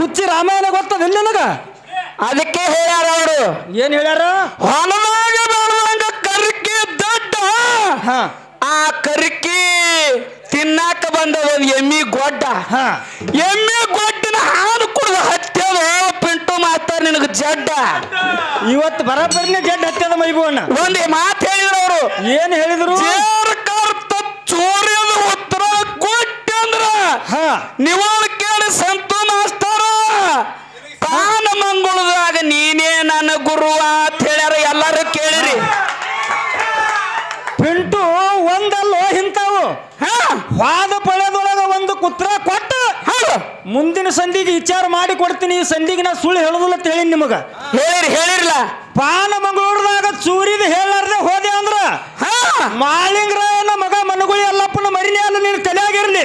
ಹುಚ್ಚಿ ರಾಮಾಯಣ ಗೊತ್ತದಿಲ್ಲ ನಿನಗ? ಅದಕ್ಕೆ ಹೇಳ್ಯಾರ ಅವರು. ಏನ್ ಹೇಳ್ಯಾರ? ಹೊಲದಾಗ ಬೆಳೆದಂಗ ಕರ್ಕಿ ದೊಡ್ಡ. ಹಾ. ಆ ಕರ್ಕಿ ತಿನ್ನಾಕ ಬಂದ ಒಂದ್ ಎಮ್ಮಿ ಗೊಡ್ಡ. ಹಾ. ಎಮ್ಮಿ ಗೊಡ್ಡಿನ ಹಾಲು ಕುಡಿದು ಹತ್ಯದ ಪಿಂಟು ಮಾತಾ ನಿನಗ ಜಡ್ಡ. ಇವತ್ತು ಬರಬರ್ನೆ ಜಡ್ಡ ಹತ್ಯದ ಮೈಗೂಣ್ಣ ಒಂದ್ ಮಾತು ಹೇಳಿದ್ರು ಅವರು. ಏನ್ ಹೇಳಿದ್ರು? ಚೋರಿಯದ ಉತ್ತರ ಕೊಟ್ಟಿ ಅಂದ್ರ ಹಾ ನಿವಾಳ ಕೇಳಿ ಸಂತು ಮಾಸ್ತರ ಕಾನ ಮಂಗಳದಾಗ ನೀನೇ ನನ್ನ ಗುರುವ ಅಂತ ಹೇಳ್ಯಾರ ಎಲ್ಲರೂ ಕೇಳಿರಿ ಪಿಂಟು ಒಂದಲ್ಲೋ ಹಿಂತಾವು ಹಾ. ವಾದ ಪಳೆದೊಳಗ ಒಂದು ಕುತ್ರ ಕೊಟ್ಟು ಮುಂದಿನ ಸಂಧಿಗೆ ವಿಚಾರ ಮಾಡಿ ಕೊಡ್ತೀನಿ ಈ ಸಂಧಿಗೆ ನಾ ಸುಳ್ಳು ಹೇಳುದಿಲ್ಲ ಅಂತ ಹೇಳಿ ನಿಮಗ. ಹೇಳಿರಿ ಹೇಳಿರ್ಲ. ಪಾನ ಮಂಗಳೂರದಾಗ ಚೂರಿದ ಹೇಳಾರ್ದೆ ಹೋದೆ ಅಂದ್ರ ಹಾ. ಮಾಳಿಂಗರಾಯನ ಮಗ ಮನಗುಳಿ ಅಲ್ಲಪ್ಪನ ಮರಿನಿ ಅಲ್ಲ ನೀನು ತಲೆಯಾಗಿರ್ಲಿ.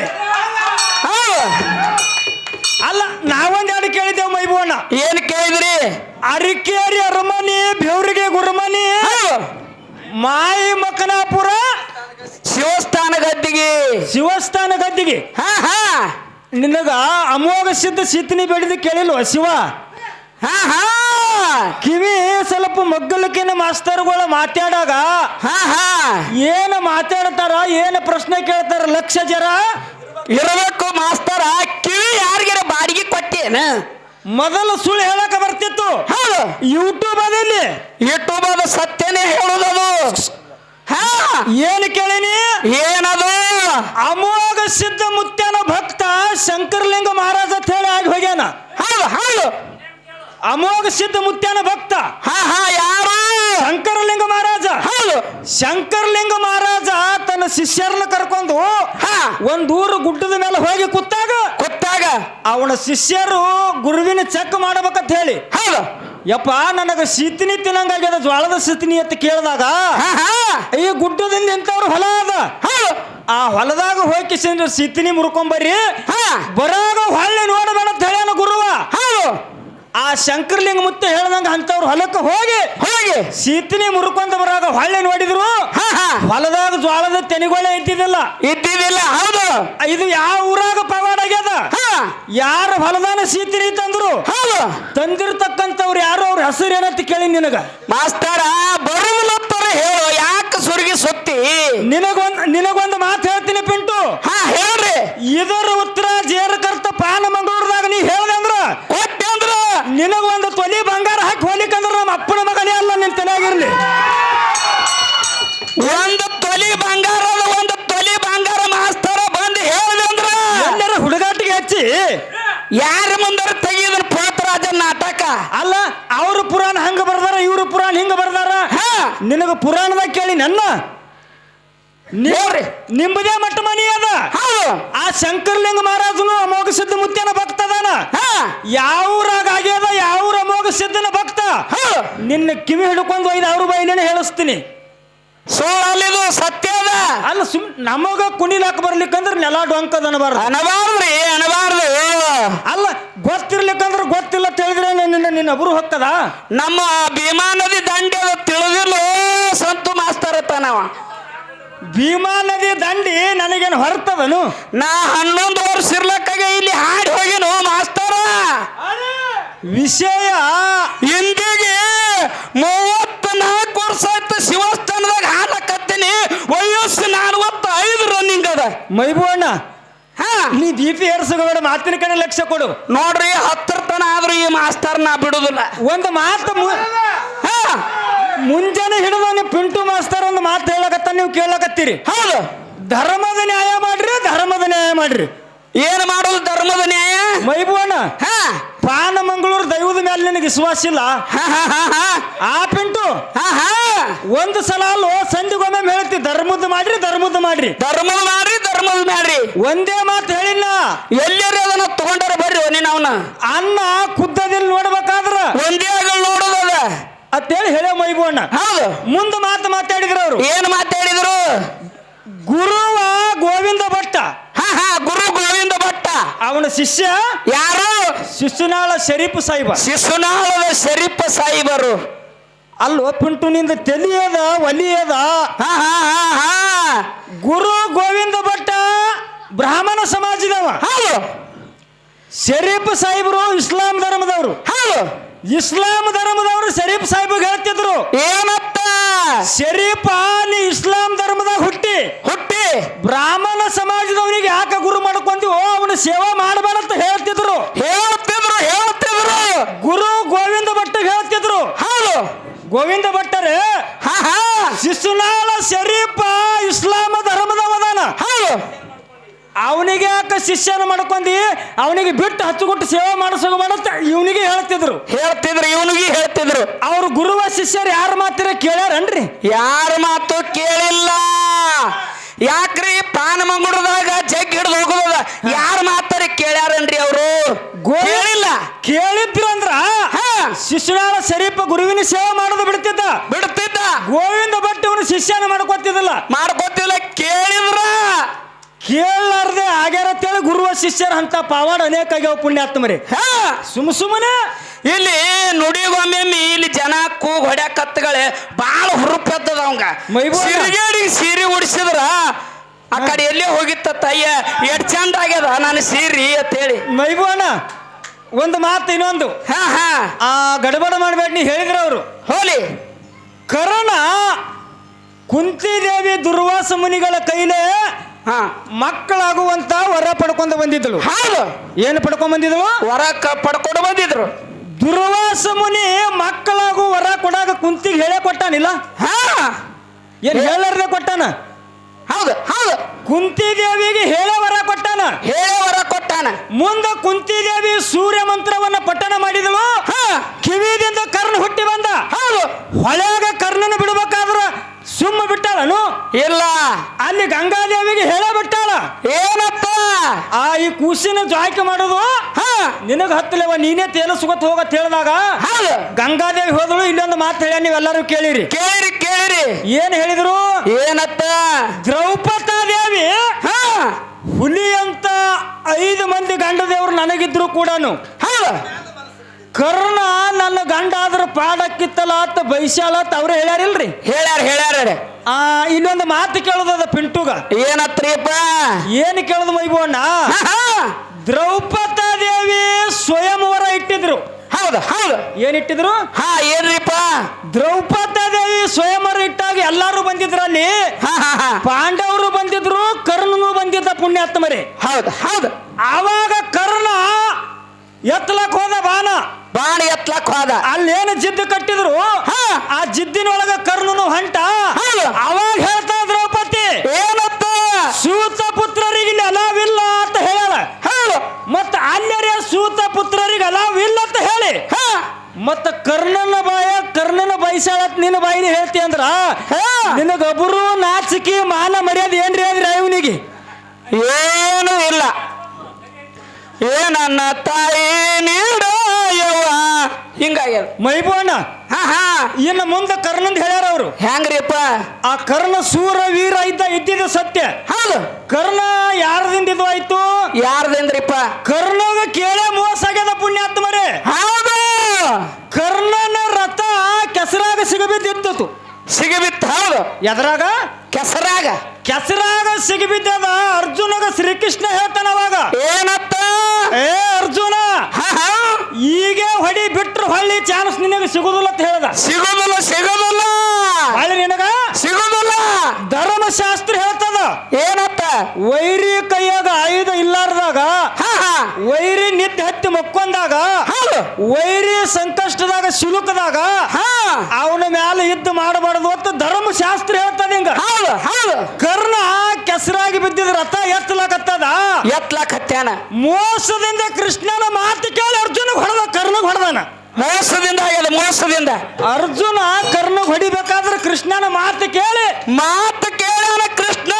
ಅಲ್ಲ ನಾವೊಂದ್ ಎರಡು ಕೇಳಿದ್ದೇವೆ ಮೈಬೋಣ ಏನ್ ಕೇಳಿದ್ರಿ? ಅರಿಕೇರಿ ಅರಮನಿ ಬೆವ್ರಿಗೆ ಗುರುಮನಿ. ಮಾಯಿ ಮಕನಾಪುರ ಶಿವಸ್ಥಾನ ಗದ್ದಿಗೆ. ಶಿವಸ್ಥಾನ ಗದ್ದಿಗೆ. ಹಾ ಹಾ. ನಿನಗ ಅಮೋಘ ಸಿದ್ಧ ಸಿದ್ಧನಿ ಬೆಳೆದ ಕೇಳಿಲ್ವ ಶಿವ? ಹಾ ಹಾ. ಕಿವಿ ಸ್ವಲ್ಪ ಮಗ್ಗಲಕ್ಕಿನ ಮಾಸ್ತರ್ಗಳ ಮಾತಾಡಾಗ ಹಾ ಹಾ. ಏನು ಮಾತಾಡ್ತಾರ ಏನು ಪ್ರಶ್ನೆ ಕೇಳ್ತಾರ ಲಕ್ಷ ಜರ? ಇರಬೇಕು ಮಾಸ್ತರ ಕಿವಿ ಯಾರಿಗಾರ ಬಾಡಿಗೆ ಕೊಟ್ಟೇನ? ಮೊದಲು ಸುಳ್ಳು ಹೇಳಕ ಬರ್ತಿತ್ತು. ಹೌದು. ಯೂಟ್ಯೂಬ್ ಅದಲ್ಲಿ ಯೂಟ್ಯೂಬ್ ಅದು ಸತ್ಯನೇ ಹೇಳುದದು. ಹಾ ಏನು ಕೇಳಿನಿ? ಏನದು? ಅಮೋಘ ಸಿದ್ಧ ಮುತ್ಯನ ಭಕ್ತ ಶಂಕರಲಿಂಗ ಮಹಾರಾಜ ಅಂತ ಹೇಳಿ ಆಗಿ ಹೋಗ್ಯಾನ. ಹೌದು ಹೌದು. ಅಮೋಘ ಸಿದ್ಧ ಮುತ್ಯಾನ ಭಕ್ತ. ಹಾ ಹಾ ಯಾರು? ಶಂಕರಲಿಂಗ ಮಹಾರಾಜ. ಹೌದು. ಶಂಕರಲಿಂಗ ಮಹಾರಾಜ ತನ್ನ ಶಿಷ್ಯರನ್ನ ಕರ್ಕೊಂಡು ಹಾ. ಒಂದ್ ಊರು ಗುಡ್ಡದ ಮೇಲೆ ಹೋಗಿ ಕೂತಾಗ ಕುತ್ತಾಗ ಅವನ ಶಿಷ್ಯರು ಗುರುವಿನ ಚೆಕ್ ಮಾಡ್ಬೇಕಂತ ಹೇಳಿ. ಹೌದು. ಯಪ್ಪ ನನಗ ಸಿತಿನಿ ತಿನ್ನಂಗಾಗ್ಯದ ಜ್ವಾಳದ ಸಿತಿನಿ ಅಂತ ಕೇಳಿದಾಗ ಹಾ ಹಾ. ಈ ಗುಡ್ಡದಿಂದ ಇಂಥವ್ರು ಹೊಲ ಅದ. ಹೌದು. ಆ ಹೊಲದಾಗ ಹೋಗಿ ಸಿತಿನಿ ಮುರ್ಕೊಂಬರ್ರಿ ಹಾ. ಬರಾಗ ಹೊಳ್ಳಿ ನೋಡಬೇಡ ಅಂತ ಹೇಳ್ಯಾನ ಗುರುವ. ಹೌದು. ಆ ಶಂಕರ್ಲಿಂಗ ಮುತ್ತ ಹೇಳ್ದಂಗ ಅಂತವ್ರ ಹೊಲಕ್ಕೆ ಹೋಗಿ ಹೋಗಿ. ಸೀತನಿ ಮುರ್ಕೊಂತ ಬರಾಗ ಹೊಳ್ಳೆ ನೋಡಿದ್ರು. ಹಾ ಹಾ. ಹೊಲದಾಗ ಜ್ವಾಳದ ತೆನಿಗೊಳೆ ಇದ್ದಿದ್ದಿಲ್ಲ. ಇದ್ದಿದ್ದಿಲ್ಲ ಹೌದು. ಇದು ಯಾವ ಊರಾಗ ಪವಾಡ ಆಗ್ಯದ? ಹಾ. ಯಾರ ಹೊಲದಾನ ಸೀತಿನಿ ತಂದ್ರು? ಹೌದು. ತಂದಿರ್ತಕ್ಕಂಥವ್ರು ಯಾರು ಅವ್ರ ಹೆಸರು ಏನಂತ ಕೇಳಿ ನಿನಗ? ಮಾಸ್ತರ ಬರುವಲ್ಲ ಹೇಳು ಯಾಕೆ ಸುರ್ಗಿ ಸುತ್ತಿ? ನಿನಗೊಂದ್ ನಿನಗೊಂದು ಮಾತು ಹೇಳ್ತೀನಿ ಪಿಂಟು. ಹಾ ಹೇಳ್ರಿ. ಇದರ ಉತ್ತರ ಜೇರಕರ್ತ ಪಾನ ಮಂಗಳೂರದಾಗ ನೀ ಹೇಳ್ದೆ ಅಂದ್ರ ಕೊಟ್ಟೆ ಅಂದ್ರ ನಿನಗೊಂದು ತೊಲಿ ಬಂಗಾರ ಹಾಕಿ ಹೋಲಿಕಂದ್ರ ನಮ್ಮ ಅಪ್ಪನ ಮಗನೇ ಅಲ್ಲ ನಿನ್ ತಲೆಯಾಗಿರ್ಲಿ ಒಂದು ತೊಲಿ ಬಂಗಾರದ ಒಂದು ತೊಲಿ ಬಂಗಾರ ಮಾಸ್ತರ ಬಂದು ಹೇಳಿದೆ ಅಂದ್ರ ಎಲ್ಲರ ಹುಡುಗಾಟಿಗೆ ಹಚ್ಚಿ. ಯಾರ ಮುಂದಾರ ತೆಗಿಯೋದ್ರ ಪೋತರಾಜ ನಾಟಕ? ಅಲ್ಲ ಅವ್ರ ಪುರಾಣ ಹಂಗ ಬರ್ದಾರ ಇವ್ರ ಪುರಾಣ ಹಿಂಗ ಬರ್ದಾರ? ಹಾ. ನಿನಗ ಪುರಾಣದಾಗ ಕೇಳಿ ನನ್ನ. ನಿಂಬದೇ ಮಟ್ಟ ಮನಿ ಅದ. ಆ ಶಂಕರಲಿಂಗ ಮಹಾರಾಜನು ಅಮೋಘ ಸಿದ್ಧ ಮುತ್ಯನ ಭಕ್ತದಾನ ಹಾ. ಯಾವ ಊರಾಗ ಆಗ್ಯದ ಯಾವ ಅಮೋಘ ಸಿದ್ಧನ ಭಕ್ತ? ನಿನ್ನ ಕಿವಿ ಹಿಡ್ಕೊಂಡು ಒಯ್ದು ಅವ್ರ ಬೈಲೇನೆ ಹೇಳಿಸ್ತೀನಿ. ಸೋಳಲ್ಲಿದು ಸತ್ಯ ಅದ. ಅಲ್ಲ ಸುಮ್ ನಮಗ ಕುಣಿಲಾಕ ಬರ್ಲಿಕ್ಕಂದ್ರ ನೆಲ ಡೊಂಕದ ಅನಬಾರ್ದು. ಅನಬಾರ್ದ್ರಿ ಅನಬಾರ್ದು ಅಲ್ಲ ಗೊತ್ತಿರ್ಲಿಕ್ಕಂದ್ರ ಗೊತ್ತಿಲ್ಲ ತಿಳಿದ್ರೆ ನಿನ್ನ ನಿನ್ನ ಅಬ್ರು ಹೊಕ್ಕದ? ನಮ್ಮ ಭೀಮಾ ನದಿ ದಂಡೆ ತಿಳಿದಿಲ್ಲ ಸಂತು ಮಾಸ್ತಾರ ನಾವ ಭೀಮಾ ನದಿ ದಂಡಿ ನನಗೇನು ಹೊರತದನು? ನಾ ಹನ್ನೊಂದು ವರ್ಷ ಇರ್ಲಕ್ಕಾಗೆ ಇಲ್ಲಿ ಹಾಡಿ ಹೋಗಿನೋ ಮಾಸ್ತರ. ವಿಷಯ ಇಂದಿಗೆ ಮೂವತ್ತ ನಾಲ್ಕು ವರ್ಷ ಆಯ್ತು ಶಿವಸ್ಥಾನದಾಗ ಹಾಡಕತ್ತೀನಿ ವಯಸ್ಸು ನಲವತ್ತ ಐದು ಅಣ್ಣ ಹಾ. ನೀ ದೀಪಿ ಪಿ ಏರ್ಸಬೇಡ ಮಾತಿನ ಕಡೆ ಲಕ್ಷ್ಯ ಕೊಡು. ನೋಡ್ರಿ ಹತ್ತರ ತನ ಆದ್ರೂ ಈ ಮಾಸ್ತರ್ ನಾ ಬಿಡುದಿಲ್ಲ. ಒಂದು ಮಾತು ಮು- ಹಾ. ಮುಂಜಾನೆ ಹಿಡಿದು ನೀವು ಪಿಂಟು ಮಾಸ್ತರ್ ಒಂದು ಮಾತು ಹೇಳಕತ್ತ ನೀವು ಕೇಳಕತ್ತೀರಿ. ಹೌದು. ಧರ್ಮದ ನ್ಯಾಯ ಮಾಡ್ರಿ ಧರ್ಮದ ನ್ಯಾಯ ಮಾಡ್ರಿ. ಏನ್ ಮಾಡೋದು ಧರ್ಮದ ನ್ಯಾಯ? ಮೈಬೂವಣ್ಣ ಹಾ. ಪಾನ ಮಂಗಳೂರು ದೈವದ ಮೇಲೆ ನಿನಗೆ ವಿಶ್ವಾಸ ಇಲ್ಲ. ಹಾ ಹಾ ಹಾ ಹಾ. ಆ ಪಿಂಟು ಹಾ ಹಾ. ಒಂದು ಸಲ ಅಲ್ಲೋ ಸಂಜೆಗೊಮ್ಮೆ ಹೇಳ್ತಿ ಧರ್ಮದ ಮಾಡ್ರಿ ಧರ್ಮದ ಮಾಡ್ರಿ. ಧರ್ಮದ ಮಾಡ್ರಿ ಒಂದೇ ಮಾತು ಹೇಳಿಲ್ಲ. ಎಲ್ಲರೂ ಅದನ್ನ ತಗೊಂಡಾರ ಬರ್ರಿ ನೀನ್ ಅವನ ಅನ್ನ ಕುದ್ದದಿಲ್ ನೋಡ್ಬೇಕಾದ್ರ ಒಂದೇ ಆಗಲ್ ನೋಡೋದದ. ಅಂತೇಳಿ ಹೇಳೋ ಅಣ್ಣ ಹೌದು. ಮುಂದೆ ಮಾತು ಮಾತಾಡಿದ್ರು ಅವರು. ಏನ್ ಮಾತಾಡಿದ್ರು? ಗುರುವ ಗೋವಿಂದ ಭಟ್ಟ. ಹಾ ಹಾ ಗುರು ಗೋವಿಂದ ಭಟ್ಟ. ಅವನ ಶಿಷ್ಯ ಯಾರು? ಶಿಶುನಾಳ ಶರೀಫ್ ಸಾಹಿಬ. ಶಿಶುನಾಳದ ಶರೀಫ ಸಾಹಿಬರು. ಅಲ್ಲೋ ಪಿಂಟು ನಿಂದ ತೆಲಿಯದ ಒಲಿಯದ. ಹಾ ಹಾ ಹಾ ಹಾ. ಗುರು ಗೋವಿಂದ ಭಟ್ಟ ಬ್ರಾಹ್ಮಣ ಸಮಾಜದವ. ಹೌದು. ಶರೀಫ್ ಸಾಹೇಬರು ಇಸ್ಲಾಂ ಧರ್ಮದವರು. ಹೌದು. ಇಸ್ಲಾಂ ಧರ್ಮದವರು ಶರೀಫ್ ಸಾಹೇಬ್ ಹೇಳ್ತಿದ್ರು. ಏನತ್ತ ಶರೀಫ ನೀ ಇಸ್ಲಾಂ ಧರ್ಮದಾಗ ಹುಟ್ಟಿ. ಹುಟ್ಟಿ. ಬ್ರಾಹ್ಮಣ ಸಮಾಜದವರಿಗೆ ಯಾಕೆ ಗುರು ಮಾಡ್ಕೊಂತೀವೋ ಅವನ ಸೇವಾ ಮಾಡಬೇಡಂತ ಹೇಳ್ತಿದ್ರು. ಹೇಳ್ತಿದ್ರು ಹೇಳ್ತಿದ್ರು. ಗುರು ಗೋವಿಂದ ಭಟ್ಟ ಹೇಳ್ತಿದ್ರು. ಹೌದು. ಗೋವಿಂದ ಭಟ್ಟರೇ ಶಿಶುನಾಳ ಶರೀಫ ಇಸ್ಲಾಮ ಧರ್ಮದವದಾನ ಹೌದು ಅವನಿಗೆ ಯಾಕೆ ಶಿಷ್ಯನ ಮಾಡ್ಕೊಂಡಿ ಅವನಿಗೆ ಬಿಟ್ಟು ಹಚ್ಚುಗುಟ್ಟು ಸೇವೆ ಮಾಡಿಸೋ ಮಾಡತ್ತ ಇವನಿಗೆ ಹೇಳ್ತಿದ್ರು. ಹೇಳ್ತಿದ್ರು ಇವನಿಗೆ ಹೇಳ್ತಿದ್ರು. ಅವ್ರು ಗುರುವ ಶಿಷ್ಯರು ಯಾರು ಮಾತಿರ ಕೇಳ್ಯಾರನ್ರಿ? ಯಾರ ಮಾತು ಕೇಳಿಲ್ಲ. ಯಾಕ್ರಿ ಪಾನ ಮಂಗುಡದಾಗ ಜಗ್ ಹಿಡಿದು ಹೋಗೋದ ಯಾರ ಮಾತಾರ ಕೇಳ್ಯಾರನ್ರಿ ಅವರು? ಕೇಳಿಲ್ಲ. ಕೇಳಿದ್ರು ಅಂದ್ರ ಹಾ. ಶಿಶುನಾಳ ಶರೀಫ ಗುರುವಿನ ಸೇವೆ ಮಾಡೋದು ಬಿಡ್ತಿದ್ದ. ಬಿಡ್ತಿದ್ದ. ಗೋವಿಂದ ಭಟ್ ಇವನು ಶಿಷ್ಯನ ಮಾಡ್ಕೊತಿದ್ದಿಲ್ಲ. ಮಾಡ್ಕೊತಿಲ್ಲ ಕೇಳಿದ್ರ. ಕೇಳಲಾರ್ದೆ ಆಗ್ಯಾರತ್ತೇಳಿ ಗುರುವ ಶಿಷ್ಯರ ಅಂತ ಪಾವಾಡ ಅನೇಕ ಆಗ್ಯಾವ ಪುಣ್ಯಾತ್ಮರಿ. ಹಾ. ಸುಮ್ ಸುಮ್ಮನೆ ಇಲ್ಲಿ ನುಡಿಗೊಮ್ಮೆ ಇಲ್ಲಿ ಜನ ಕೂಗ್ ಹೊಡ್ಯಾಕತ್ತಗಳೇ ಬಾಳ ಹುರುಪದ್ದದ ಅವಂಗ. ಸಿರಿಗೇಡಿಗೆ ಸೀರೆ ಉಡಿಸಿದ್ರ ಆ ಕಡೆ ಎಲ್ಲೇ ಹೋಗಿತ್ತ ತಯ್ಯ ಎಷ್ಟು ಚಂದ ಆಗ್ಯದ ನಾನು ಸೀರಿ ಅಂತ ಹೇಳಿ ಮೈಬೋಣ ಒಂದು ಮಾತು ಇನ್ನೊಂದು. ಹಾ ಹಾ. ಆ ಗಡಬಡ ಮಾಡ್ಬೇಡ ನೀ ಹೇಳಿದ್ರ ಅವರು. ಹೋಲಿ. ಕುಂತಿ ಕುಂತಿದೇವಿ ದುರ್ವಾಸ ಮುನಿಗಳ ಕೈಲೇ ಹಾ. ಮಕ್ಕಳಾಗುವಂತ ವರ ಪಡ್ಕೊಂಡು ಬಂದಿದ್ದಳು. ಹೌದು. ಏನು ಪಡ್ಕೊಂಡ್ ಬಂದಿದ್ರು ವರ ಕ- ಪಡ್ಕೊಂಡು ಬಂದಿದ್ರು. ದುರ್ವಾಸ ಮುನಿ ಮಕ್ಕಳಾಗು ವರ ಕೊಡಾಗ ಕುಂತಿಗೆ ಹೇಳೇ ಕೊಟ್ಟಾನಿಲ್ಲ? ಹಾ. ಏನ್ ಹೇಳಾರ್ದೆ ಕೊಟ್ಟಾನ? ಹೌದು ಹೌದು. ಕುಂತಿ ದೇವಿಗೆ ಹೇಳೇ ವರ ಕೊಟ್ಟಾನ? ಹೇಳೇ ವರ ಕೊಟ್ಟಾನ. ಮುಂದೆ ಕುಂತಿದೇವಿ ಸೂರ್ಯ ಮಂತ್ರವನ್ನ ಪಠಣ ಮಾಡಿದಳು. ಹಾ. ಕಿವಿದಿಂದ ಕರ್ಣ ಹುಟ್ಟಿ ಬಂದ. ಹೌದು. ಹೊಳೆಯಾಗ ಕರ್ಣನ ಬಿಡ್ಬೇಕಾದ್ರ ಸುಮ್ಮ ಬಿಟ್ಟಾಳನು? ಇಲ್ಲ. ಅಲ್ಲಿ ಗಂಗಾದೇವಿಗೆ ಹೇಳ ಬಿಟ್ಟಾಳ. ಏನಪ್ಪ? ಆ ಈ ಕೂಸಿನ ಜಾಯ್ಕೆ ಮಾಡೋದು? ಹಾ. ನಿನಗ ಹತ್ತಲೇವ ನೀನೇ ತೇಲು ಸುಗತ್ ಹೋಗತ್ ಹೇಳಿದಾಗ? ಗಂಗಾದೇವಿ ಹೋದಳು ಇಲ್ಲೊಂದು ಮಾತು ಹೇಳ ನೀವೆಲ್ಲರೂ ಕೇಳಿರಿ. ಕೇಳಿರಿ ಕೇಳಿರಿ. ಏನ್ ಹೇಳಿದ್ರು? ಏನಪ್ಪ? ದ್ರೌಪದ ದೇವಿ ಹಾ. ಹುಲಿ ಅಂತ ಐದು ಮಂದಿ ಗಂಡ ದೇವ್ರು ನನಗಿದ್ರು ಕೂಡ ಹೌದು. ಕರ್ಣ ನನ್ನ ಗಂಡ ಆದ್ರ ಪಾಡಕ್ಕಿತ್ತಲ್ಲ ಅಂತ ಅವರು ಅಂತ ಅವ್ರು ಹೇಳ್ಯಾರಿಲ್ರಿ? ಹೇಳ್ಯಾರ ಹೇಳ್ಯಾರ ಆ ಇನ್ನೊಂದು ಮಾತು ಕೇಳೋದದ ಪಿಂಟುಗ. ಏನತ್ರಿಪ್ಪ? ಏನು ಕೇಳೋದು ಮೈಬೋಣ್ಣ ದ್ರೌಪದ ದೇವಿ ಸ್ವಯಂವರ ಇಟ್ಟಿದ್ರು. ಹೌದು ಹೌದು. ಏನಿಟ್ಟಿದ್ರು ಹಾ ಏನ್ರಿಪ್ಪ? ದ್ರೌಪದ ದೇವಿ ಸ್ವಯಂವರ ಇಟ್ಟಾಗ ಎಲ್ಲಾರು ಬಂದಿದ್ರು ಅಲ್ಲಿ. ಪಾಂಡವರು ಬಂದಿದ್ರು ಕರ್ಣನು ಬಂದಿದ್ದ ಪುಣ್ಯಾತ್ಮರೇ. ಹೌದು ಹೌದು. ಆವಾಗ ಕರ್ಣ ಎತ್ತಲಕ್ ಹೋದ ಬಾಣ. ಬಾಣ ಎತ್ಲಕ್ ಹೋದ. ಅಲ್ಲೇನು ಜಿದ್ದು ಕಟ್ಟಿದ್ರು? ಹಾ. ಆ ಜಿದ್ದಿನೊಳಗ ಕರ್ಣನು ಹೊಂಟ. ಅವಾಗ ಹೇಳ್ತಾ ದ್ರೌಪದಿ ಏನಪ್ಪ? ಸೂತ ಪುತ್ರರಿಗೆ ಇಲ್ಲಿ ಅಲಾವಿಲ್ಲ ಅಂತ ಹೇಳ ಮತ್ತ ಅನ್ಯರೇ ಸೂತ ಪುತ್ರರಿಗೆ ಅಲಾವಿಲ್ಲ ಅಂತ ಹೇಳಿ. ಹಾ. ಮತ್ತ ಕರ್ಣನ ಬಾಯ ಕರ್ಣನ ಬೈಸಾಳತ್ ನಿನ್ನ ಬಾಯಿನ ಹೇಳ್ತಿ ಅಂದ್ರ ಹಾ. ನಿನಗೊಬ್ಬರು ನಾಚಿಕೆ ಮಾನ ಮರ್ಯಾದೆ ಏನ್ರಿ ಅಂದ್ರೆ ಇವನಿಗೆ ಏನು ಇಲ್ಲ. ಏ ನನ್ನ ತಾಯಿ ನೀಡಯವ್ವ ಹಿಂಗಾಗ್ಯದ. ಮೈಬೋಣ ಹಾ ಹಾ. ಇನ್ನು ಮುಂದೆ ಕರ್ಣಂದ್ ಹೇಳ್ಯಾರ ಅವರು. ಹೆಂಗ್ರಿಪ್ಪ ಆ ಕರ್ಣ ಸೂರ ವೀರ ಇದ್ದ ಇದ್ದಿದ್ದು ಸತ್ಯ. ಹೌದು. ಕರ್ಣ ಯಾರದಿಂದ ಇದು ಆಯ್ತು? ಯಾರದಿಂದ್ರಿಪ್ಪ? ಕರ್ಣಗ ಕೇಳ ಮೋಸ ಆಗ್ಯದ ಪುಣ್ಯಾತ್ಮರೇ. ಹೌದು. ಕರ್ಣನ ರಥ ಕೆಸರಾಗ ಸಿಗಬಿದ್ದಿತ್ತು ಸಿಗಬಿತ್ತ ಹೌದು. ಎದ್ರಾಗ? ಕೆಸರಾಗ. ಕೆಸರಾಗ ಸಿಗಬಿದ್ದದ ಅರ್ಜುನಗ ಶ್ರೀಕೃಷ್ಣ ಹೇಳ್ತಾನವಾಗ. ಏನತ್ತ ಏ ಅರ್ಜುನ! ಈಗ ಹೊಡಿ ಬಿಟ್ರು ಹೊಳ್ಳಿ ಚಾನ್ಸ್ ನಿನಗೆ ಸಿಗುದಿಲ್ಲ ಅಂತ ಹೇಳ್ದ. ಸಿಗೋದಿಲ್ಲ ಸಿಗೋದಿಲ್ಲ. ಹೊಳ್ಳಿ ನಿನಗ? ಸಿಗೋದಿಲ್ಲ. ಧರ್ಮಶಾಸ್ತ್ರ ಹೇಳ್ತದ. ಏನತ್ತ ವೈರಿ ಕೈಯಾಗ ಆಯುಧ ಇಲ್ಲಾರ್ದಾಗ ಹಾ ಹಾ ವೈರಿ ನಿದ್ದೆ ಹತ್ತಿ ಮಕ್ಕೊಂದಾಗ ವೈರಿ ಸಂಕಷ್ಟದಾಗ ಸಿಲುಕದಾಗ ಹಾ. ಅವನ ಮ್ಯಾಲ ಯುದ್ಧ ಮಾಡಬಾರದು ಅಂತ ಧರ್ಮಶಾಸ್ತ್ರ ಹೇಳ್ತದ ಹಿಂಗ. ಕರ್ಣ ಕೆಸರಾಗಿ ಬಿದ್ದಿದ ರಥ ಎತ್ತಲಾಕತ್ತದ? ಎತ್ಲಕ್ ಹತ್ಯಾನ ಮೋಸದಿಂದ ಕೃಷ್ಣನ ಮಾತು ಕೇಳಿ ಅರ್ಜುನ ಹೊಡೆದ ಕರ್ಣಗ್ ಹೊಡೆದಾನ. ಮೋಸದಿಂದ ಆಗ್ಯದ ಮೋಸದಿಂದ. ಅರ್ಜುನ ಕರ್ಣ ಹೊಡಿಬೇಕಾದ್ರೆ ಕೃಷ್ಣನ ಮಾತು ಕೇಳಿ. ಮಾತು ಕೇಳೋಣ ಕೃಷ್ಣ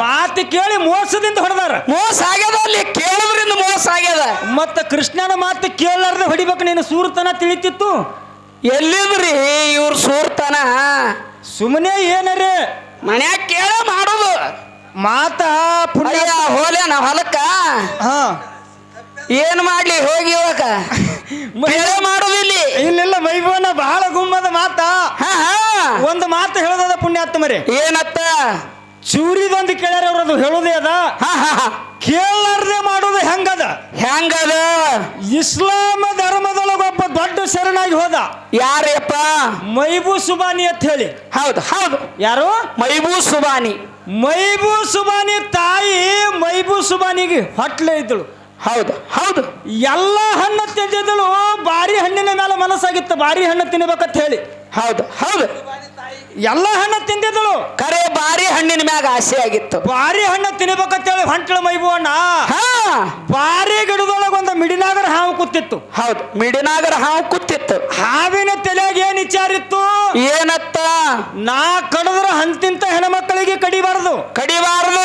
ಮಾತು ಕೇಳಿ ಮೋಸದಿಂದ ಹೊಡೆದಾರ. ಮೋಸ ಆಗ್ಯದ ಅಲ್ಲಿ ಕೇಳೋದ್ರಿಂದ ಮೋಸ ಆಗ್ಯದ ಮತ್ತ ಕೃಷ್ಣನ ಮಾತು ಕೇಳಲಾರ್ದೆ ಹೊಡಿಬೇಕು ನೀನು? ಸೂರ್ತನ ತಿಳಿತಿತ್ತು. ಎಲ್ಲಿದ್ರಿ ಇವ್ರ ಸೂರ್ತನ? ಸುಮ್ಮನೆ ಏನರಿ? ಮನ್ಯಾಗ ಕೇಳ ಮಾಡೋದು. ಮಾತ ಪುಣ್ಯ. ಅಯ್ಯ ಹೋಲ್ಯಾನ ಹೊಲಕ್ಕ. ಹಾ. ಏನ್ ಮಾಡ್ಲಿ ಹೋಗಿ ಇವಾಗ. ಮಹಿಳೆ ಮಾಡೋದಿಲ್ಲಿ ಇಲ್ಲೆಲ್ಲ ವೈಭವನ ಬಹಳ ಗುಮ್ಮದ ಮಾತಾ. ಹಾ ಹಾ. ಒಂದು ಮಾತು ಹೇಳದ ಪುಣ್ಯಾತ್ಮರೇ ಏನತ್ತ? ಚೂರಿದೊಂದು ಕೇಳ್ಯಾರ ಅವ್ರು ಅದು ಹೇಳೋದೇ ಅದ. ಹಾ ಹಾ ಹಾ. ಕೇಳಾರ್ದೆ ಮಾಡೋದು ಹೆಂಗದ? ಹೆಂಗದ? ಇಸ್ಲಾಮ ಧರ್ಮದೊಳಗ ಒಬ್ಬ ದೊಡ್ಡ ಶರಣಾಗಿ ಹೋದ. ಯಾರಪ್ಪ ಮೈಬೂ ಸುಬಾನಿ ಅಂತ ಹೇಳಿ. ಹೌದು ಹೌದು. ಯಾರು? ಮೈಬೂ ಸುಬಾನಿ. ಮೈಬೂ ಸುಬಾನಿ ತಾಯಿ ಮೈಬೂ ಸುಬಾನಿಗೆ ಹೊಟ್ಲೆ ಇದ್ದಳು. ಹೌದು ಹೌದು. ಎಲ್ಲ ಹಣ್ಣು ತಿಂದಿದ್ದಳು ಬಾರಿ ಹಣ್ಣಿನ ಮೇಲೆ ಮನಸ್ಸಾಗಿತ್ತು ಬಾರಿ ಹಣ್ಣು ತಿನ್ಬೇಕಂತ ಹೇಳಿ. ಹೌದು ಹೌದು. ಎಲ್ಲ ಹಣ್ಣು ತಿಂದಿದ್ದಳು. ಕರೆ ಬಾರಿ ಹಣ್ಣಿನ ಮ್ಯಾಗ ಆಸೆ ಆಗಿತ್ತು. ಬಾರಿ ಹಣ್ಣು ತಿನ್ಬೇಕಂತೇಳಿ ಹೇಳಿ ಮೈಬು ಅಣ್ಣ ಹಾ. ಬಾರಿ ಗಿಡದೊಳಗ ಒಂದು ಮಿಡಿನಾಗರ ಹಾವು ಕೂತಿತ್ತು. ಹೌದು ಮಿಡಿನಾಗರ ಹಾವು ಕೂತಿತ್ತು. ಹಾವಿನ ತಲೆಯಾಗ ಏನ್ ವಿಚಾರ ಇತ್ತು? ಏನತ್ತ? ನಾ ಕಡದ್ರ ಹಂತಿಂತ ಹೆಣ್ಮಕ್ಕಳಿಗೆ ಕಡಿಬಾರದು. ಕಡಿಬಾರದು.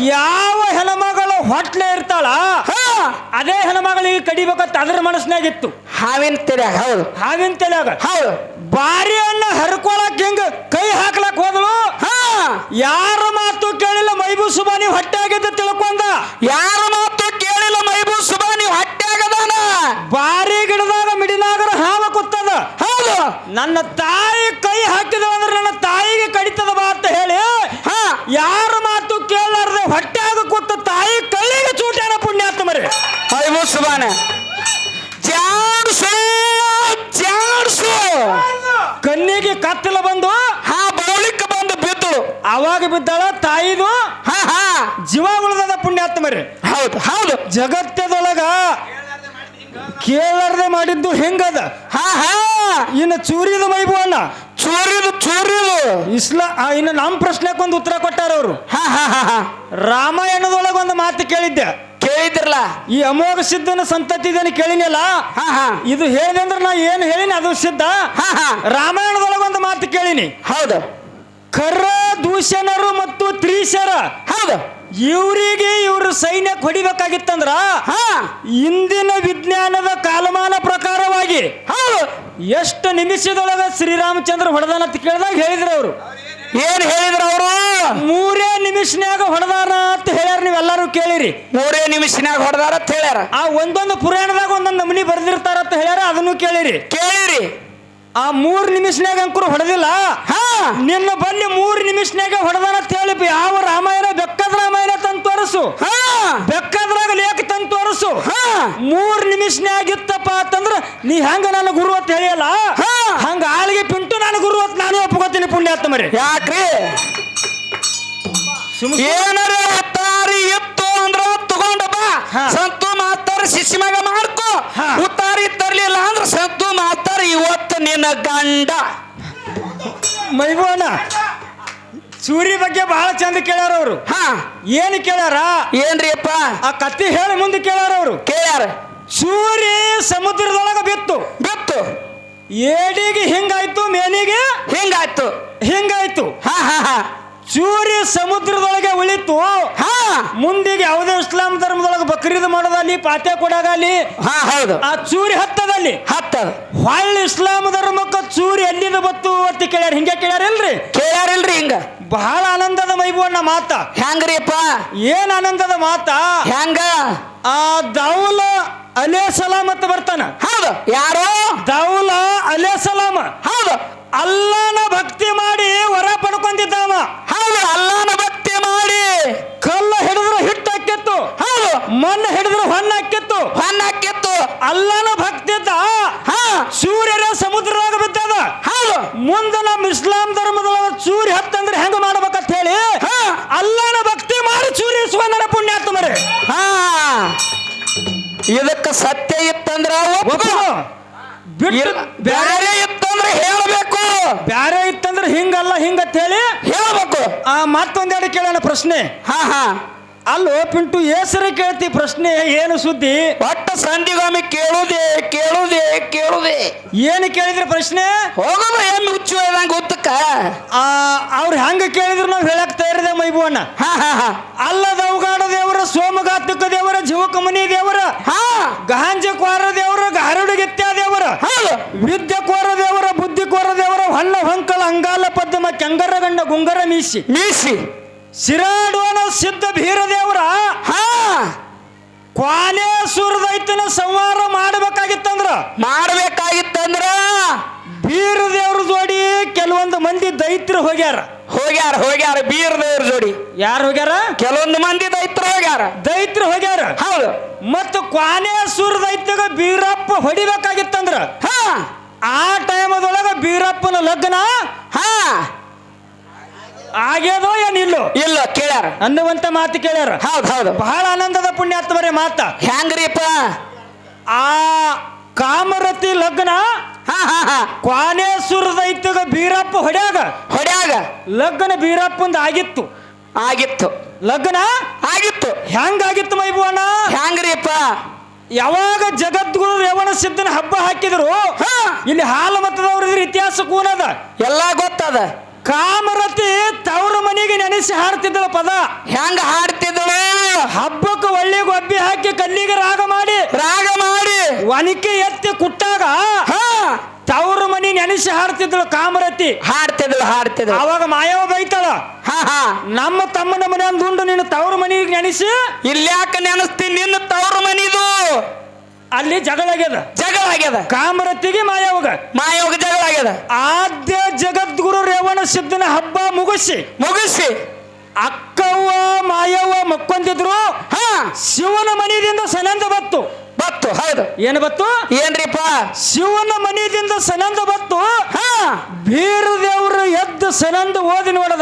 ಯಾವ ಹೆಣ್ಮಗಳು ಹೊಟ್ಲೆ ಇರ್ತಾಳ ಹಾ. ಅದೇ ಹೆಣ್ಮಗಳಿಗೆ ಕಡಿಬೇಕಂತ ಅದ್ರ ಮನಸ್ಸಿನಾಗಿತ್ತು ಹಾವಿನ ತೆರೆ ಹೌದು. ಹಾವಿನ ತಲೆಯಾಗ. ಹೌದು. ಬಾರಿ ಅಣ್ಣ ಹರ್ಕೊಳಕ್ ಹಿಂಗ ಕೈ ಹಾಕ್ಲಕ್ ಹೋದಳು ಹಾ. ಯಾರ ಮಾತು ಕೇಳಿಲ್ಲ ಮೈಬೂ ಸುಬಾನಿ ಹೊಟ್ಟೆ ಆಗಿದ್ದ ತಿಳ್ಕೊಂಡ? ಯಾರ ಮಾತು ಕೇಳಿಲ್ಲ ಮೈಬೂ ಸುಬಾನಿ ಹೊಟ್ಟ್ಯಾಗದಾನ? ಬಾರಿ ಗಿಡದಾಗ ಮಿಡಿನಾಗರ ಹಾವ ಕೂತದ ಹೌದು. ನನ್ನ ತಾಯಿ ಕೈ ಹಾಕಿದ್ರು ಅಂದ್ರೆ ನನ್ನ ತಾಯಿಗೆ ಕಡಿತದ ಬಾ ಅಂತ ಹೇಳಿ? ಹಾ. ಯಾರ ಮಾತು ಕೇಳಾರ್ದೆ ಹೊಟ್ಟೆಯಾಗ ಕುತ್ತ ತಾಯಿ ಕಳ್ಳಿಗೆ ಚೂಟ್ಯಾನ ಪುಣ್ಯಾತ್ಮ ಮರಿ? ಮೈಬೂ ಸುಬಾನ. ಜಾಡ್ಸು ಜಾಡ್ಸು. ಕಣ್ಣಿಗೆ ಕತ್ತಲ ಬಂದು ಹಾ ಬೌಳಿಕ ಬಂದು ಬಿದ್ದಳು ಅವಾಗ ಬಿದ್ದಾಳ ತಾಯಿದು ಹಾ ಹಾ. ಜೀವ ಉಳಿದದ ಪುಣ್ಯಾತ್ಮರಿ. ಹೌದು ಹೌದು. ಜಗತ್ತದೊಳಗ ಕೇಳಾರ್ದೆ ಮಾಡಿದ್ದು ಹೆಂಗದ? ಹಾ ಹಾ. ಇನ್ನು ಚೂರಿದ ಮೈಬು ಅಣ್ಣ ಚೂರಿದು ಚೂರಿದು. ಇಸ್ಲಾ ಆ, ಇನ್ನು ನಮ್ಮ ಪ್ರಶ್ನೆಗೆ ಒಂದು ಉತ್ತರ ಕೊಟ್ಟಾರ ಅವರು ಹಾ ಹಾ ಹಾ ಹಾ. ರಾಮಾಯಣದೊಳಗೆ ಒಂದು ಮಾತು ಕೇಳಿದ್ದೆ. ಕೇಳಿದ್ರಲ್ಲ ಈ ಅಮೋಘ ಸಿದ್ಧನ ಸಂತತಿ ಇದನ್ನು ಕೇಳಿನಲ್ಲ? ಹಾ ಹಾ. ಇದು ಹೇಳಿದ್ರೆ ನಾ ಏನು ಹೇಳಿನಿ ಅದು ಸಿದ್ಧ? ಹಾ ಹಾ. ರಾಮಾಯಣದೊಳಗೆ ಒಂದು ಮಾತು ಕೇಳಿನಿ. ಹೌದು. ಕರ ದೂಷಣರು ಮತ್ತು ತ್ರೀಶರ. ಹೌದು. ಇವರಿಗೆ ಇವರು ಸೈನ್ಯ ಹೊಡಿಬೇಕಾಗಿತ್ತಂದ್ರ ಹಾ. ಇಂದಿನ ವಿಜ್ಞಾನದ ಕಾಲಮಾನ ಪ್ರಕಾರವಾಗಿ ಹೌದು. ಎಷ್ಟು ನಿಮಿಷದೊಳಗ ಶ್ರೀರಾಮಚಂದ್ರ ಹೊಡೆದಾನ ಅಂತ ಕೇಳಿದಾಗ ಹೇಳಿದ್ರು ಅವರು. ಏನ್ ಹೇಳಿದ್ರು ಅವರು? ಮೂರೇ ನಿಮಿಷನ್ಯಾಗ ಹೊಡೆದಾರ ಅಂತ ಹೇಳ್ಯಾರ ನೀವೆಲ್ಲರೂ ಕೇಳಿರಿ. ಮೂರೇ ನಿಮಿಷನ್ಯಾಗ ಹೊಡೆದಾರ ಅಂತ ಹೇಳ್ಯಾರ. ಆ ಒಂದೊಂದು ಪುರಾಣದಾಗ ಒಂದೊಂದು ನಮನಿ ಬರ್ದಿರ್ತಾರ ಅಂತ ಹೇಳ್ಯಾರ ಅದನ್ನು ಕೇಳಿರಿ. ಕೇಳಿರಿ. ಆ ಮೂರ್ ನಿಮಿಷನ್ಯಾಗ ಅಂಕರು ಹೊಡೆದಿಲ್ಲ? ಹಾ. ನಿನ್ನ ಬಲ್ಲಿ ಮೂರ್ ನಿಮಿಷನ್ಯಾಗ ಹೊಡೆದಾರ ಅಂತ ಹೇಳಿ ಯಾವ ರಾಮಾಯಣ ಬೆಕ್ಕದ ರಾಮಾಯಣ ತಂದು ತೋರಿಸು ಹಾ. ಬೆಕ್ಕದ್ರಾಗ ಲೇಖ ತಂದು ತೋರಿಸು. ಹಾ. ಮೂರ್ ನಿಮಿಷನೇ ಇತ್ತಪ್ಪ ಅಂತಂದ್ರ ನೀ ಹಂಗ ನನ್ನ ಗುರು ಅಂತ ಹೇಳಿಯಲ್ಲ? ಹಾ. ಹಂಗ ಆಳಿಗೆ ಪಿಂಟು ನಾನು ಗುರು ಅಂತ ನಾನು ಒಪ್ಕೋತೀನಿ ಪುಣ್ಯಾತ್ಮ ಮರಿ. ಯಾಕ್ರಿ? ಏನಾರ ಉತ್ತಾರಿ ಇತ್ತು ಅಂದ್ರ ತಗೊಂಡ ಬಾ. ಹಾ. ಸಂತು ಮಾತಾರ ಶಿಶಿ ಮಗ ಮಾಡ್ಕೋ. ಉತ್ತಾರಿ ತರ್ಲಿಲ್ಲ ಅಂದ್ರ ಸಂತು ಮಾತಾರ ಇವತ್ತು ನಿನ್ನ ಗಂಡ. ಮೈಬೋಣ ಸೂರಿ ಬಗ್ಗೆ ಬಹಳ ಚಂದ ಕೇಳ್ಯಾರ ಅವರು. ಹಾ. ಏನು ಕೇಳ್ಯಾರ? ಏನ್ರಿಪ್ಪ ಆ ಕತ್ತಿ ಹೇಳಿ ಮುಂದೆ ಕೇಳ್ಯಾರ ಅವರು. ಕೇಳ್ಯಾರ. ಸೂರ್ಯ ಸಮುದ್ರದೊಳಗ ಬಿತ್ತು. ಬಿತ್ತು. ಏಡಿಗೆ ಹಿಂಗಾಯ್ತು ಮೇನಿಗೆ ಹಿಂಗಾಯ್ತು. ಹಿಂಗಾಯ್ತು. ಹಾ ಹಾ ಹಾ. ಚೂರಿ ಸಮುದ್ರದೊಳಗೆ ಉಳಿತು. ಹಾ. ಮುಂದಿಗೆ ಯಾವುದೇ ಇಸ್ಲಾಂ ಧರ್ಮದೊಳಗೆ ಬಕ್ರೀದ್ ಮಾಡೋದಲ್ಲಿ ಪಾತ್ಯ ಕೊಡಾಗಲಿ ಹಾ ಹೌದು. ಆ ಚೂರಿ ಹತ್ತದಲ್ಲಿ. ಹತ್ತದ ಹೊಳ್ಳಿ ಇಸ್ಲಾಂ ಧರ್ಮಕ್ಕ ಚೂರಿ ಎಲ್ಲಿಂದ ಬತ್ತು ಅಂತ ಕೇಳ್ಯಾರ? ಹಿಂಗೆ ಕೇಳ್ಯಾರಿಲ್ರಿ ಕೇಳ್ಯಾರಿಲ್ರಿ ಹಿಂಗ? ಬಹಳ ಆನಂದದ ಮೈಬುವಣ್ಣ ಮಾತ. ಹೆಂಗ್ರಿಪ್ಪ? ಏನ್ ಆನಂದದ ಮಾತ? ಹೆಂಗ? ಆ ದೌಲ ಅಲೇ ಸಲಾಮ್ ಅಂತ ಬರ್ತಾನ. ಹೌದು. ಯಾರು? ದೌಲ ಅಲೇ ಸಲಾಮ್ ಹೌದು. ಅಲ್ಲನ ಭಕ್ತಿ ಮಾಡಿ ವರ ಪಡ್ಕೊಂಡಿದ್ದಾವ. ಹೌದು. ಅಲ್ಲಾನ ಭಕ್ತಿ ಮಾಡಿ. ಕಲ್ಲ ಹಿಡಿದ್ರು ಹಿಟ್ಟು ಹಾಕಿತ್ತು ಹೌದು. ಮಣ್ಣು ಹಿಡಿದ್ರು ಹೊನ್ನ ಹಾಕಿತ್ತು ಹೊನ್ನಾಕಿತ್ತು ಅಲ್ಲನ ಭಕ್ತಿ ಇದ್ದ ಹಾ. ಸೂರ್ಯರ ಇದಕ್ಕ ಸತ್ಯ ಇತ್ತಂದ್ರ ಒಪ್ಪು. ಬಿಟ್ಟು ಇಲ್ಲ, ಬ್ಯಾರೆ ಇತ್ತಂದ್ರ ಹೇಳ್ಬೇಕು. ಬ್ಯಾರೆ ಇತ್ತಂದ್ರೆ ಹಿಂಗಲ್ಲ ಹಿಂಗಂತ ಹೇಳಿ ಹೇಳ್ಬೇಕು. ಆ ಮತ್ತೊಂದೆರಡು ಕೇಳೋಣ ಪ್ರಶ್ನೆ. ಹಾ ಹಾ. ಅಲ್ಲೋ ಪಿಂಟು ಹೆಸರು ಕೇಳ್ತಿ ಪ್ರಶ್ನೆ ಏನು ಸುದ್ದಿ? ಒಟ್ಟ ಸಂಧಿಗಾಮಿ ಕೇಳುದೇ ಕೇಳುದೇ ಕೇಳುದೇ. ಏನು ಕೇಳಿದ್ರೆ ಪ್ರಶ್ನೆ? ಹೋಗೋದು ಏನು ಹುಚ್ಚು ಹೇಳ್ದಂಗ ಗೊತ್ತಕ್ಕ. ಆ ಅವ್ರು ಹೆಂಗ ಕೇಳಿದ್ರು ನಾವು ಹೇಳಕ್ ತಯಾರಿದೆ ಮೈಬುವಣ್ಣ? ಹಾ ಹಾ ಹಾ. ಅಲ್ಲ ದೌಗಾಡ ದೇವರ ಸೋಮಗಾತುಕ ದೇವರ ಜೀವಕಮನಿ ದೇವರ ಹಾ. ಗಾಂಜಕೋರ ದೇವರ ಗಾರುಡಿಗಿತ್ಯ ದೇವರ ಹೌದು. ವಿದ್ಯಕೋರ ದೇವರ ಬುದ್ಧಿಕೋರ ದೇವರ ಹೊನ್ನ ಹೊಂಕಲ ಅಂಗಾಲ ಪದ್ಮ ಕೆಂಗರಗಂಡ ಗುಂಗರ ಮೀಸಿ. ಮೀಸಿ. ಸಿರಾಡೋಣ ಸಿದ್ಧ ಭೀರ ದೇವರ ಹಾ ಕ್ವಾಲೇಶ್ವರದೈತನ ಸಂಹಾರ ಮಾಡಬೇಕಾಗಿತ್ತಂದ್ರ? ಮಾಡ್ಬೇಕಾಗಿತ್ತಂದ್ರ? ಬೀರ ದೇವ್ರ ಜೋಡಿ ಕೆಲವೊಂದು ಮಂದಿ ದೈತ್ರು ಹೋಗ್ಯಾರ. ಹೋಗ್ಯಾರ ಹೋಗ್ಯಾರ ಬೀರದೇವ್ರ ಜೋಡಿ. ಯಾರು ಹೋಗ್ಯಾರ? ಕೆಲವೊಂದು ಮಂದಿ ದೈತ್ರು ಹೋಗ್ಯಾರ. ದೈತ್ರ ಹೋಗ್ಯಾರ. ಹೌದು. ಮತ್ತು ಕ್ವಾನೆ ಸುರ ದೈತ್ಯಗ ಬೀರಪ್ಪ ಹೊಡಿಬೇಕಾಗಿತ್ತಂದ್ರ? ಹಾ. ಆ ಟೈಮದೊಳಗ ಬೀರಪ್ಪನ ಲಗ್ನ ಹಾ. ಆಗ್ಯದೋ ಏನಿಲ್ಲೋ ಇಲ್ಲ? ಕೇಳ್ಯಾರ. ಅನ್ನುವಂತ ಮಾತು ಕೇಳ್ಯಾರ. ಹೌದು ಹೌದು. ಬಹಳ ಆನಂದದ ಪುಣ್ಯಾತ್ಮರೇ ಮಾತ. ಹೆಂಗ್ರಿಪ್ಪ? ಆ ಕಾಮರತಿ ಲಗ್ನ ಹಾ ಹಾ ಹಾ. ಕ್ವಾನೇಶ್ವರ ದೈತ್ಯಗ ಬೀರಪ್ಪ ಹೊಡ್ಯಾಗ. ಹೊಡ್ಯಾಗ. ಲಗ್ನ ಬೀರಪ್ಪಂದ ಆಗಿತ್ತು. ಆಗಿತ್ತು. ಲಗ್ನ ಆಗಿತ್ತು. ಹೆಂಗಾಗಿತ್ತು ಮೈಬುವಣ್ಣ? ಹೆಂಗ್ರಿಪ್ಪ? ಯಾವಾಗ ಜಗದ್ಗುರು ರೇವಣ ಸಿದ್ಧನ ಹಬ್ಬ ಹಾಕಿದ್ರು ಇಲ್ಲಿ ಹಾಲು ಮತದವ್ರ ಇದ್ರ ಇತಿಹಾಸ ಕೂನದ. ಎಲ್ಲ ಗೊತ್ತದ. ಕಾಮರತಿ ತವ್ರ ಮನೆಗೆ ನೆನೆಸಿ ಹಾಡ್ತಿದ್ದಳು ಪದ. ಹೆಂಗ ಹಾಡ್ತಿದ್ದಳು? ಹಬ್ಬಕ್ಕೆ ಒಳ್ಳೆ ಗೊಬ್ಬಿ ಹಾಕಿ ಕಲ್ಲಿಗೆ ರಾಗ ಮಾಡಿ. ರಾಗ ಮಾಡಿ. ಒನಕೆ ಎತ್ತಿ ಕುಟ್ಟಾಗ ಹಾ. ತವ್ರ ಮನಿ ನೆನೆಸಿ ಹಾಡ್ತಿದ್ದಳು ಕಾಮರತಿ. ಹಾಡ್ತಿದ್ಳು ಹಾಡ್ತಿದ್ಳು ಅವಾಗ ಮಾಯವ ಬೈತಾಳ. ಹಾ ಹಾ. ನಮ್ಮ ತಮ್ಮನ ಮನೆ ಅಂದುಂಡು ನೀನು ತವ್ರ ಮನಿಗೆ ನೆನೆಸಿ. ಇಲ್ಯಾಕ ನೆನೆಸ್ತೀನಿ ನಿನ್ನ ತವ್ರ ಮನಿದು? ಅಲ್ಲಿ ಜಗಳ ಆಗ್ಯದ. ಜಗಳ ಆಗ್ಯದ. ಕಾಮರತಿಗೆ ಮಾಯವಾಗ ಮಾಯೋಗ ಜಗಳ ಆಗ್ಯದ. ಆದ್ಯ ಜಗದ್ಗುರು ರೇವಣ ಸಿದ್ಧನ ಹಬ್ಬ ಮುಗಿಸಿ. ಮುಗಿಸಿ. ಅಕ್ಕವ್ವ ಮಾಯವ್ವ ಮಕ್ಕೊಂದಿದ್ರು. ಹಾ. ಶಿವನ ಮನೆಯಿಂದ ಸನಂದ ಬತ್ತು. ಬತ್ತು ಹೌದು. ಏನು ಬತ್ತು? ಏನ್ರಿಪ್ಪ? ಶಿವನ ಮನೆಯಿಂದ ಸನಂದ ಬತ್ತು. ಹಾ. ಬೀರ ದೇವ್ರ ಎದ್ದು ಸನಂದ ಓದಿ ನೋಡದ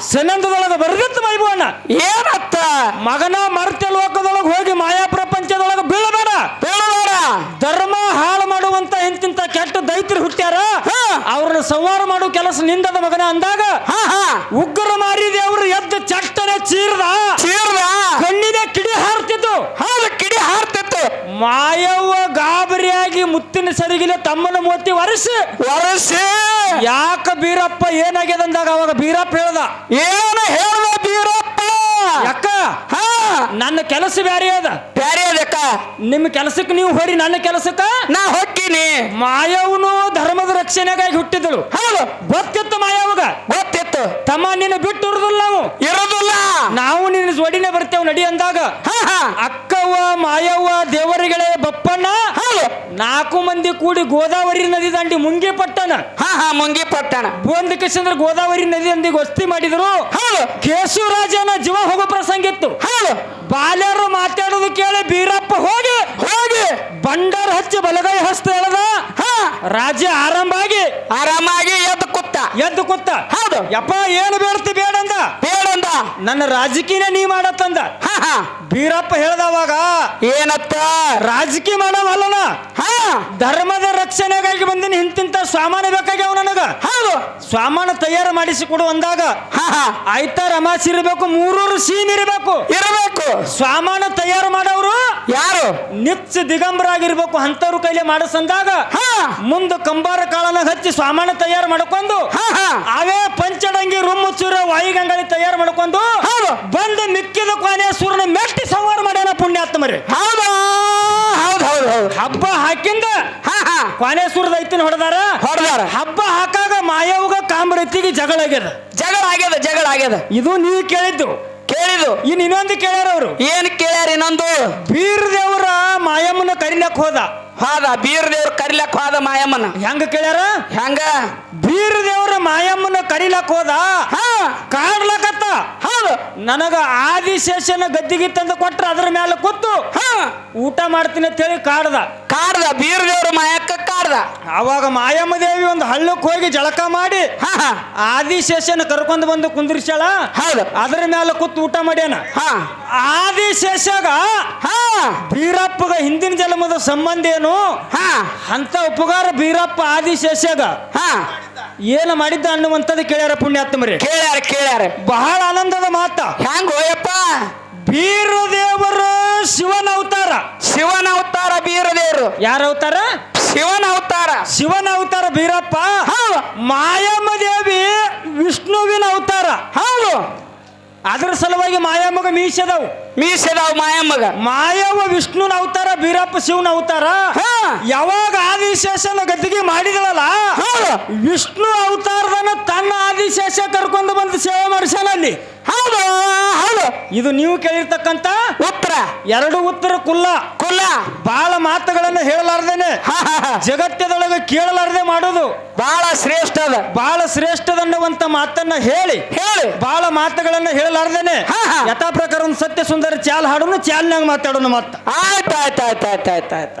ಸನಂದದೊಳಗ ಬರ್ದಿತ್ತು ಮೈಬಣ್ಣ ಏನತ್ತ? ಮಗನ ಮರ್ತ್ಯ ಲೋಕದೊಳಗೆ ಹೋಗಿ ಮಾಯಾ ಪ್ರಪಂಚದೊಳಗೆ ಬೀಳಬೇಡ ಹೇಳಬೇಡ ಧರ್ಮ ಹಾಳು ಮಾಡುವಂತ ಎಂತಿಂತ ಕೆಟ್ಟ ದೈತ್ರಿ ಹುಟ್ಟ್ಯಾರ? ಹಾ. ಅವ್ರನ್ನ ಸಂವಾರ ಮಾಡೋ ಕೆಲಸ ನಿಂದದ ಮಗನ ಅಂದಾಗ? ಹಾ ಹಾ. ಉಗ್ರ ಮಾರಿ ದೇವ್ರು ಎದ್ದು ಚಟ್ಟನೆ ಚೀರ್ದ? ಚೀರ್ದ? ಕಣ್ಣಿನ ಕಿಡಿ ಹಾರ್ತಿತ್ತು. ಹೌದು ಕಿಡಿ ಹಾರ್ತಿತ್ತು. ಮಾಯವ್ವ ಗಾಬರಿಯಾಗಿ ಮುತ್ತಿನ ಸರಿಗಿಲೆ ತಮ್ಮನ ಮೋತಿ ಒರೆಸಿ. ವರ್ಷ ಯಾಕ ಬೀರಪ್ಪ ಏನಾಗ್ಯದ ಅಂದಾಗ ಅವಾಗ ಬೀರಪ್ಪ ಹೇಳ್ದ. ಏನ ಹೇಳ್ದ ಬೀರಪ್ಪ? ಯಾಕ? ಹಾ. ನನ್ನ ಕೆಲಸ ಬ್ಯಾರೆ ಅದ. ಬ್ಯಾರೆ ಅದಕ್ಕ? ನಿಮ್ಮ ಕೆಲಸಕ್ಕೆ ನೀವು ಹೊರಿ ನನ್ನ ಕೆಲಸಕ್ಕ? ನಾ ಹೊಕ್ಕಿನಿ. ಮಾಯವನು ಧರ್ಮದ ರಕ್ಷಣೆಗಾಗಿ ಹುಟ್ಟಿದಳು. ಹೌದು. ಗೊತ್ತಿತ್ತು ಮಾಯಾವಾಗ? ಗೊತ್ತಿತ್ತು. ತಮ್ಮ ನಿನ್ನ ಬಿಟ್ಟು ಇರುದಿಲ್ಲ ನಾವು. ಇರೋದಿಲ್ಲ. ನಾವು ನಿನ್ನ ಜೋಡಿನೇ ಬರ್ತೇವೆ ನಡಿ ಅಂದಾಗ. ಅಕ್ಕವ್ವ ಮಾಯವ್ವ ದೇವರಿಗಳೇ ಬಪ್ಪಣ್ಣ. ನಾಲ್ಕು ಮಂದಿ ಕೂಡಿ ಗೋದಾವರಿ ನದಿ ದಂಡಿ ಮುಂಗಿ ಪಟ್ಟಣ. ಹಾ ಹಾ ಮುಂಗಿ ಪಟ್ಟಣ. ಬೋಂದ ಕಿಶಂದ್ರ ಗೋದಾವರಿ ನದಿ ಅಂದಿಗೆ ವಸ್ತಿ ಮಾಡಿದ್ರು. ಕೇಶವರಾಜನ ಜೀವ ಹೋಗೋ ಪ್ರಸಂಗ ಇತ್ತು. ಹೌದು. ಬಾಲ್ಯರು ಮಾತಾಡೋದು ಕೇಳಿ ಬೀರಪ್ಪ ಹೋಗಿ ಹೋಗಿ. ಬಂಡರ್ ಹಚ್ಚಿ ಬಲಗೈ ಹಸ್ತ ಹೇಳದ ಹಾ. ರಾಜ್ಯ ಆರಂಭ ಆಗಿ ಆರಾಮಾಗಿ ಎದ್ದು ಕುತ್ತ. ಎದ್ದು ಕುತ್ತ. ಹೌದು. ಯಪ್ಪ ಏನು ಬೇಡ್ತಿ ಬೇಡಂದ? ಬೇಡಂದ. ನನ್ನ ರಾಜಕೀಯ ನೀ ಮಾಡತ್ತಂದ. ಹಾ ಹಾ. ಬೀರಪ್ಪ ಹೇಳ್ದವಾಗ ಏನತ್ತ? ರಾಜಕೀಯ ಮಾಡವಲ್ಲನ? ಹಾ. ಧರ್ಮದ ರಕ್ಷಣೆಗಾಗಿ ಬಂದಿನ ಇಂತಿಂತ ಸಾಮಾನು ಬೇಕಾಗ್ಯಾವ ನನಗ? ಹೌದು. ಸಾಮಾನು ತಯಾರು ಮಾಡಿಸಿ ಕೊಡು ಅಂದಾಗ ಆಯ್ತಾ ರಮಾಸ್ ಇರಬೇಕು ಮೂರೂರು ಸೀನ್ ಇರಬೇಕು. ಇರಬೇಕು. ಸಾಮಾನು ತಯಾರು ಮಾಡೋರು ಯಾರು? ನಿತ್ಯ ದಿಗಂಬರ ಆಗಿರ್ಬೇಕು ಅಂತವ್ರ ಕೈಲಿ ಮಾಡಿಸಂದಾಗ ಹಾ. ಮುಂದೆ ಕಂಬಾರ ಕಾಳನ ಹಚ್ಚಿ ಸಾಮಾನು ತಯಾರು ಮಾಡ್ಕೊಂಡು ಅವೇ ಪಂಚಡಂಗಿ ರುಮ್ಮುಚ್ಚೂರ ವಾಯುಗಂಗಾಳಿ ತಯಾರು ಮಾಡ್ಕೊಂಡು ಬಂದು ಮಿಕ್ಕಿದ ಕೊನೆ ಪುಣ್ಯಾತ್ಮರಿ ಹೌದಾ ಹೌದು ಹೌದು ಹೌದು. ಹಬ್ಬ ಹಾಕಿಂದ ಹಾ ಹಾ. ಕೊನೆ ಸುರದ ಐತಿನ ಹೊಡೆದಾರ? ಹೊಡೆದಾರ. ಹಬ್ಬ ಹಾಕಾಗ ಮಾಯವ್ಗ ಕಾಮರತಿಗೆ ಜಗಳ ಆಗ್ಯದ. ಜಗಳ ಆಗ್ಯದ ಜಗಳ ಆಗ್ಯದ. ಇದು ನೀವು ಕೇಳಿದ್ದು. ಕೇಳಿದ್ದು. ಇನ್ ಇನ್ನೊಂದು ಕೇಳ್ಯಾರ ಅವರು. ಏನ್ ಕೇಳ್ಯಾರ ಇನ್ನೊಂದು? ಬೀರ್ ದೇವರ ಮಾಯಮ್ಮನ ಕರಿಲಕ್ ಹೋದ. ಹೋದ ಬೀರ್ ದೇವ್ರ ಕರಿಲಕ್ ಹೋದ ಮಾಯಮ್ಮನ. ಹೆಂಗ ಕೇಳ್ಯಾರ? ಹೆಂಗ? ಬೀರ್ ದೇವರ ಮಾಯಮ್ಮನ ಕರಿಲಕ್ ಹೋದ? ಹಾ. ಕಾಡ್ಲಕತ್ತ? ಹೌದು. ನನಗ ಆದಿಶೇಷನ ಗದ್ದಿಗೆ ತಂದು ಕೊಟ್ರ ಅದ್ರ ಮೇಲೆ ಕೂತು? ಹಾ. ಊಟ ಮಾಡ್ತೀನಿ ಅಂತ ಹೇಳಿ ಕಾಡ್ದ. ಕಾಡ್ದ ಬೀರದೇವ್ರ ಮಾಯಕ್ಕ ಕಾಡ್ದ. ಅವಾಗ ಮಾಯಮ್ಮ ದೇವಿ ಒಂದು ಹಳ್ಳಕ್ಕೆ ಹೋಗಿ ಜಳಕ ಮಾಡಿ ಆದಿಶೇಷನ ಕರ್ಕೊಂಡು ಬಂದು ಕುಂದಿರ್ಸಾಳ ಹೌದು. ಅದ್ರ ಮೇಲೆ ಕೂತು ಊಟ ಮಾಡ್ಯಾನ? ಹಾ. ಆದಿಶೇಷಗ ಹಾ. ಬೀರಪ್ಪಗ ಹಿಂದಿನ ಜನ್ಮದ ಸಂಬಂಧ ಏನು? ಹಾ. ಅಂತ ಉಪಕಾರ ಬೀರಪ್ಪ ಆದಿಶೇಷಗ. ಹಾ. ಏನು ಮಾಡಿದ್ದ ಅನ್ನುವಂಥದ್ದು ಕೇಳ್ಯಾರ ಪುಣ್ಯಾತ್ಮರಿ. ಕೇಳ್ಯಾರ ಕೇಳ್ಯಾರ. ಬಹಳ ಆನಂದದ ಮಾತ. ಹ್ಯಾಂಗ ಹೋಯಪ್ಪ ಬೀರದೇವರು ಶಿವನ ಅವತಾರ. ಶಿವನ ಅವತಾರ ಬೀರದೇವರು. ಯಾರ ಅವತಾರ? ಶಿವನ ಅವತಾರ. ಶಿವನ ಅವತಾರ ಬೀರಪ್ಪ. ಮಾಯಮ್ಮ ದೇವಿ ವಿಷ್ಣುವಿನ ಅವತಾರ. ಹೌದು. ಅದ್ರ ಸಲುವಾಗಿ ಮಾಯಮ್ಮಗ ಮೀಸದವು ಮೀಸೆದಾವ್ ಮಾಯಮ್ಮಗ ಮಾಯವ ವಿಷ್ಣುನ ಅವತಾರ ಬೀರಪ್ಪ ಶಿವನ ಅವತಾರ. ಹಾ. ಯಾವಾಗ ಆದಿಶೇಷನ ಗದ್ದಿಗೆ ಮಾಡಿದಳಲ್ಲ ವಿಷ್ಣು ಅವತಾರದನ್ನ ತನ್ನ ಆದಿಶೇಷ ಕರ್ಕೊಂಡು ಬಂದು ಸೇವೆ ಮಾಡಿಸ್ಯಾನ ಅಲ್ಲಿ. ಹೌದು ಹೌದು. ಇದು ನೀವು ಕೇಳಿರ್ತಕ್ಕಂತ ಉತ್ತರ. ಎರಡು ಉತ್ತರ ಕುಲ್ಲ ಕುಲ್ಲ ಬಹಳ ಮಾತುಗಳನ್ನು ಹೇಳಲಾರ್ದೇನೆ. ಜಗತ್ತದೊಳಗೆ ಕೇಳಲಾರದೆ ಮಾಡೋದು. ಬಹಳ ಶ್ರೇಷ್ಠ ಅದ. ಬಹಳ ಶ್ರೇಷ್ಠದನ್ನುವಂತ ಮಾತನ್ನ ಹೇಳಿ. ಹೇಳಿ. ಬಹಳ ಮಾತುಗಳನ್ನು ಹೇಳಲಾರ್ದೇನೆ. ಯಥಾ ಪ್ರಕಾರ ಒಂದು ಸತ್ಯ ಸುಂದರ ಚಾಲ್ ಹಾಡೋನು ಚಾಲ್ನಾಗ ಮಾತಾಡೋನು ಮತ್ತ. ಆಯ್ತು ಆಯ್ತು ಆಯ್ತು ಆಯ್ತು ಆಯ್ತು ಆಯ್ತು